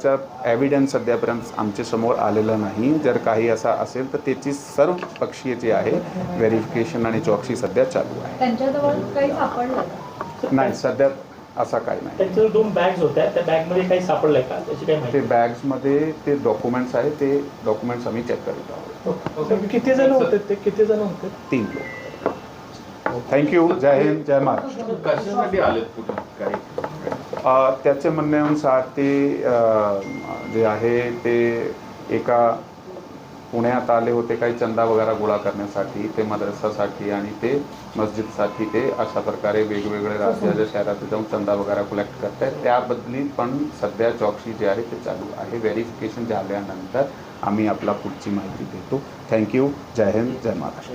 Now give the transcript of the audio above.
चा एव्हिडन्स सध्यापर्यंत आमच्यासमोर आलेला नाही. जर काही असा असेल तर त्याची सर्व पक्षीय जे आहे व्हेरिफिकेशन आणि चौकशी सध्या चालू आहे. त्यांच्याजवळ काही सापडलं का? नाही सध्या असा काही नाही. त्यांच्या दोन बॅग्स होत्या. त्या बॅगमध्ये काही सापडलंय का? त्याची काही ते बॅग्समध्ये ते डॉक्युमेंट्स आहे ते डॉक्युमेंट्स आम्ही चेक करीत आहोत. किती जण होते ते? किती जण होते? तीन लोक. थँक्यू जय हिंद जय महाराष्ट्र. कशासाठी आलेत कुठं? काही अ, त्याच्या म्हणण्यानुसार ते जे आहे ते एका पुण्यात आले होते काही चंदा वगैरे गोळा करण्यासाठी ते मद्रसासाठी आणि ते मस्जिदसाठी ते अशा प्रकारे वेगवेगळे राज्याच्या शहरात जाऊन चंदा वगैरे कलेक्ट करत आहेत त्याबदली पण सध्या चौकशी जी आहे ते चालू आहे. व्हेरिफिकेशन झाल्यानंतर आम्ही आपला पुढची माहिती देतो. थँक्यू जय हिंद जय महाराष्ट्र.